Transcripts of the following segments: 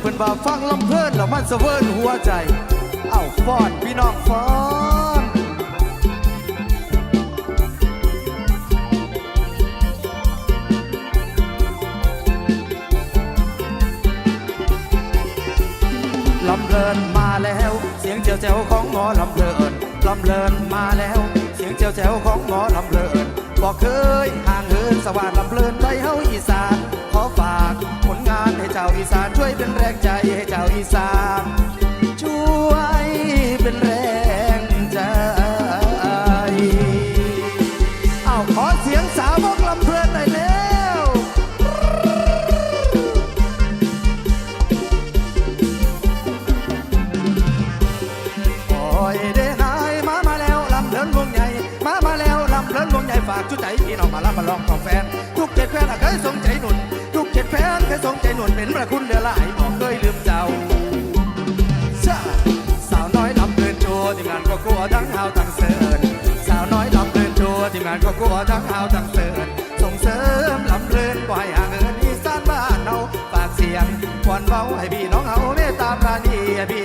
เพิ่นว่าฟังลำเพลินแล้วมันสะเวินหัวใจ เอ้าฟ้อนพี่น้องฟ้อนลำเพลินมาแล้ว เสียงเจียวแจ๋วของหมอลำเพลินลำเพลินมาแล้ว เสียงเจียวแจ๋วของหมอลำเพลินบอกเคยห่างเหินสว่างลำเพลินใจเฮา สองใจหนวลเป็นพระคุณเดือหลายบอกเคยลืมเจ้าชาสาวน้อยลำเดินโชว์ที่งานก็กลัวทั้งหาวทั้งเสิร์นสาวน้อยลำเดินโชว์ที่งานก็กลัวทั้งหาวทั้งเสิร์นส่งเสริมลำเพลินปล่อยห่างเหินอีสานบ้านเฮาฝากเสียงควันเบาให้พี่น้องเฮาเมตตาปราณีพี่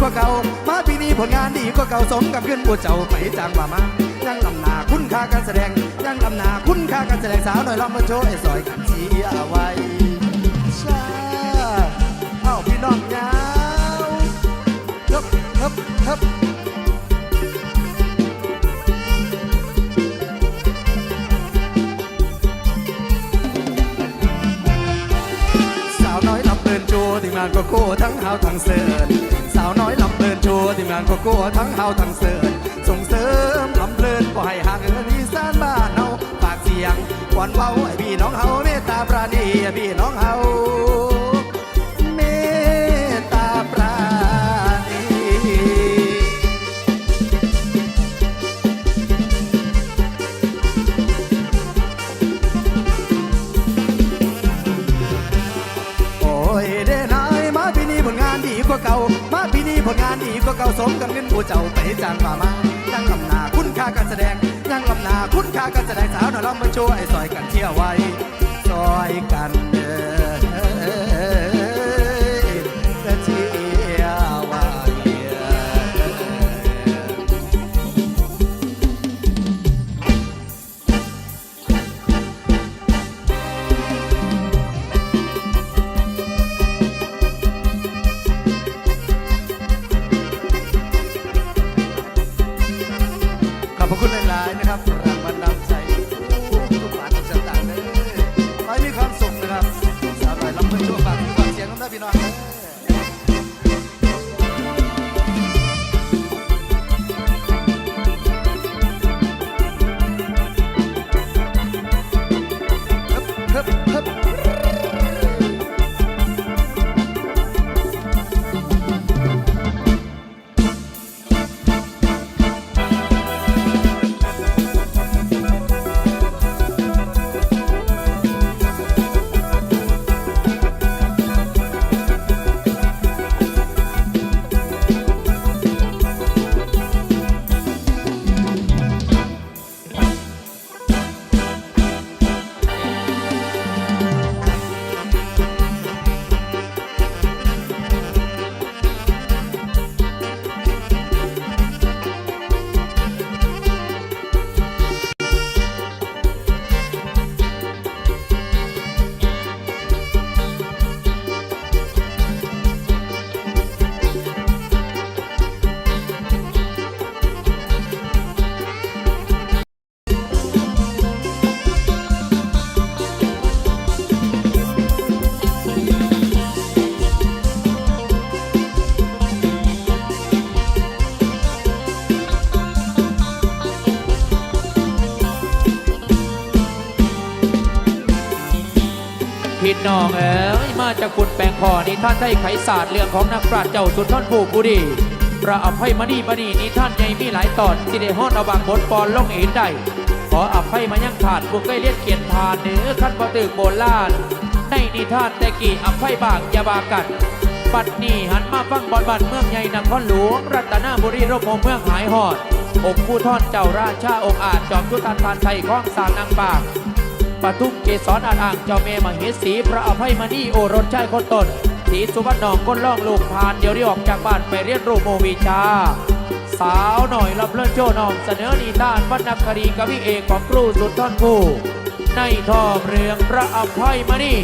กว่าเก่า มาปีนี้ผลงานดีกว่าเก่าสมกับขึ้นบัวเจ้าไปจางว่ามายังลำหนาคุณค่าการแสดงยังลำหนาคุณค่าการแสดงสาวหน่อยลำมาโชว์ไอ้ซอยกันเชียร์ไว้ชาเอ้าพี่น้องยาวฮึบฮึบฮึบสาวน้อยลำเดินโชว์ทีมงานโกโก้ทั้งเฮาทั้งเสิร์าวน้อยลำเดินโชว์ทีมงานโกโก้ทั้งเฮาทั้งเสิร์นส่งเสริมลำเพลินปล่อยห่างเอินอีสานบ้านเฮาฝากเสียงกวนเว้าให้พี่น้องเฮาเมตตาปราณีพี่น้องเฮาเมตตาปราณีโอ้ยเด้ กว่าเก่า มาปีนี้ผลงานดีกว่าเก่าสมกับเงินผู้เจ้าไปจ้างมามายังลำนาคุณค่าการแสดงยังลำนาคุณค่าการแสดงสาวหน่อยลำมาโชว์ไอ้ซอยกันเที่ยวไว้ซอยกันเด้อ พี่น้องเอ๋ยมาจากกุดแปลงคอนี่ท่านได้ไขศาสตร์เรื่องของนักปราชญ์เจ้าสุนทรภูมิบุรีพระอภัยมณีมณีนี่ท่านใหญ่มีหลายตอนที่ได้ฮอนเอาบางบทปอนลงเห็นได้ขออภัยมายังขาดผู้เคยเลียนเขียนผ่านเนื้อขั้นบ่ตึกโบราณในนิทานแต่กี่อภัยบางอย่าบากันปัดนี้หันมาฟังบอลบันเมืองใหญ่นครหลวงรัตนบุรีร่มโมเมืองหายหอดองค์ผู้ท่อนเจ้าราชาองค์อาจจอมทุตันทานไทยข้องสางนางปาก ปทุมเกศรอ่าอ่างเจ้าเมมเหสีพระอภัยมณีโอรสชายคนตนสีสุวรรณนองก้นล่องลูกพานเดี๋ยวได้ออกจากบ้านไปเรียนรู้โมวีจาสาวหน่อยรับเลิศโจนองเสนอนิทานวรรณคดีกวีเอกของครูสุดท่อนผู้ในทอเรืองพระอภัยมณี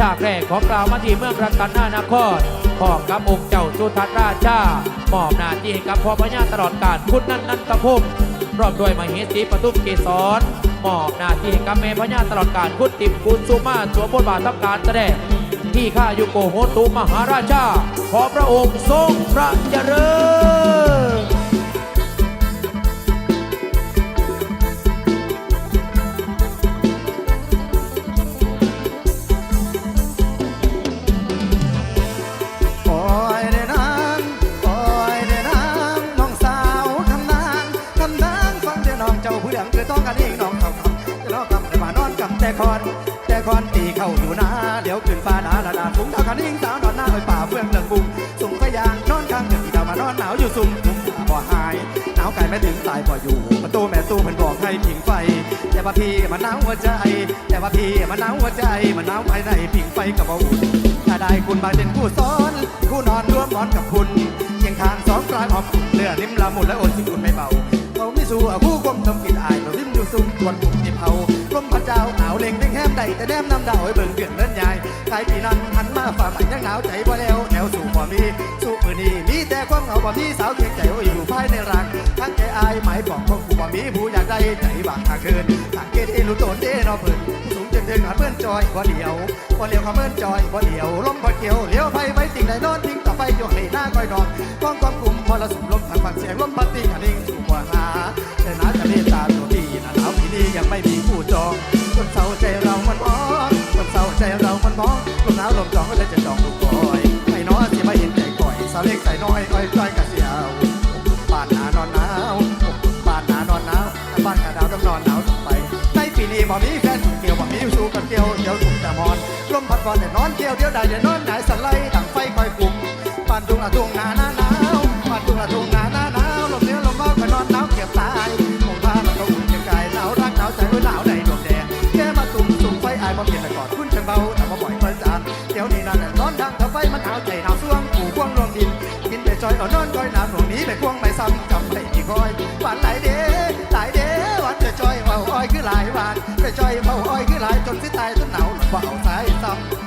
จากแรกของกล่าวมาที่เมืองรัตนานครขอบกับองค์เจ้าจุทัศราชามอบหน้าที่ให้กับพ่อพญาตลอดการคุณนันนันตพงศ์พร้อมด้วยมเหสีปทุมเกศร มอบหน้าที่กับแม่พญาตลอดการคุณติมคุณสุมาสวมบทบาททำการแสดงที่ข้าอยุโกโหตุมหาราชา ขอพระองค์ทรงพระเจริญ คอน แต่คอนตีเข้าอยู่นาเดี๋ยวขึ้นฟ้าหนาละดาฟุ้งเท่ากันเองสาวนอนหน้าไอ้ป่าเฟื่องเลิงบุงสุ่มก็ยางนอนข้างเดือดที่ดาวมานอนหนาวอยู่สุ่มคุ้มบ่หายหนาวไก่ไม่ถึงตายบ่อยู่ประตูแม่ตู้มันบอกให้ผิงไฟ แต่ว่าพี่มันหนาวหัวใจ แต่ว่าพี่มันหนาวหัวใจมันหนาวภายในผิงไฟกับบ่อุ่นถ้าได้คุณมาเป็นผู้สอนคู่นอนร่วมนอนกับคุณเคียงข้างสองปลายหอบเลือดนิ่มละมุนและโอนสิคุณไม่เบาเขาไม่สู้คู่กลมทำกินอายเราทิมอยู่ซุ่มทวนปุ่มทิมเผาลมพระเจ้า แฮมใดแต่แนมน้ำดาวให้เบิ่งเดือดเลื่อนใหญ่กายปีนั้นหันมาฝ่าใหม่ยังหนาวใจบ่แล้วแนวสู่บ่มีสู้มือนี้มีแต่ความเหงาบ่มีสาวเคียงใจว่าอยู่ภายในรังทั้งใจอายหมายบอกของกูบ่มีผู้อยากได้ใจบางทางคืนทางเกตเอรู้ตนเด้นอเพิ่นสูงจนถึงหาเพื่อนจอยบ่เดียวบ่เลียวเขาเพื่อนจอยบ่เดียวล้มบ่เกี่ยวเลี้ยวไฟไว้ติ่งใดนอนทิ้งต่อไปอยู่ให้หน้าก้อยนอนกองความกลุ่มมรสุมลมทางฝั่งเสียงลมพัดติ่งหันิ่งสู่หัวหาแต่น้าจะเมตตาตัวดีนะหนาวที่นี่ยังไม่มีผู้จองคนเศร้าใจเรา วลมจองก็เลยจะจองลูกคอยให้น้อสิมาเห็นใจก่อย สาวเล็กใส่น้อยอ้อยจ้อยกะเสียวบ้านหนานอนหนาวบ้านหนานอนหนาวบ้านกะดาวต้องนอนหนาวไปในปีนี้บ่มีแฟนเกี่ยวบ่มีสู้กันเกี่ยวเดี๋ยวถูกแต่มอนลมพัดบอลเดี๋ยวนอนเกี่ยวเดี๋ยวได้เดี๋ยวนอนไหนสไลด์ดังไฟคอยกลุ่มปานทุ่งอะทุ่งหนาหนาหนาวปานทุ่งอะทุ่งหนาหนาหนาวลมเนี้ยลมเบาก็นอนหนาวเก็บตายคงพามันก็อุ่นเก็บกายหนาวรักหนาวใจไว้หนาวในดวงแดงแค่มาตุ่มตุ่มไฟอายบ่เปลี่ยนแต่ก่อนคุณช่างเบาแต่บ่ปล่อยคอยจา ดี๋ยวนี้นั่นน้อนดังถ้าไฟมันหนาวใจหนาวซ่วงผูกวงลวงดิน กินไปจอยเอานอนก้อยน้ำหน่วงนี้ไปควงไม่ซ้ำจำไปที่คอยหวานหลายเด้ไหลายเด้หวานจะจอยเมาอ้อยคือหลายหวานไปจอยเมาอ้อยคือหลายจนสิตายจนหนาวบ่เอาสายซ้ำ